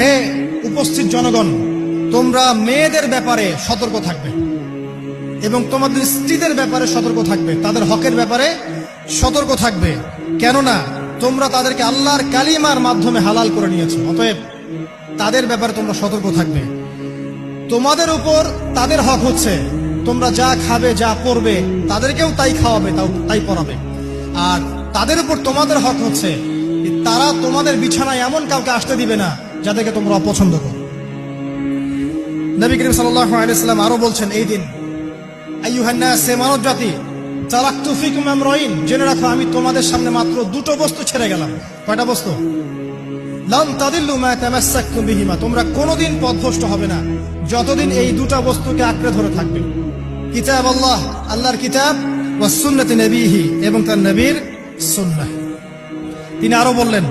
হে উপস্থিত জনগণ, তোমরা মেয়েদের ব্যাপারে সতর্ক থাকবে এবং তোমাদের স্ত্রীদের ব্যাপারে সতর্ক থাকবে, তাদের হকের ব্যাপারে সতর্ক থাকবে। কেননা, তোমরা তাদেরকে আল্লাহর কালিমার মাধ্যমে হালাল করে নিয়েছো, অতএব তাদের ব্যাপারে তোমরা সতর্ক থাকবে। তোমাদের উপর তাদের হক হচ্ছে, তোমরা যা খাবে, যা করবে তাদেরকেও তাই খাওয়াবে, তাও তাই পড়াবে আর তাদের উপর তোমাদের হক হচ্ছে, তারা তোমাদের বিছানায় এমন কাউকে আসতে দিবে না যাদেরকে তোমরা অপছন্দ করো। নবী করিম সাল্লাম আরও বলছেন, এই দিন মানব জাতি চালাক তুফিকুম আমরাইন, জেনে রাখো, আমি তোমাদের সামনে মাত্র দুটো বস্তু ছেড়ে গেলাম। কয়টা বস্তু? লাম বিহিমা, তোমরা কোনোদিন পথভ্রষ্ট হবে না, যতদিন এই দুটো বস্তুকে আঁকড়ে ধরে থাকবে। কিতাব আল্লাহ, আল্লাহর কিতাব ওয়া সুন্নতি নবীহি, এবং তার নবীর সুন্নাহ। তিনি আরও বললেন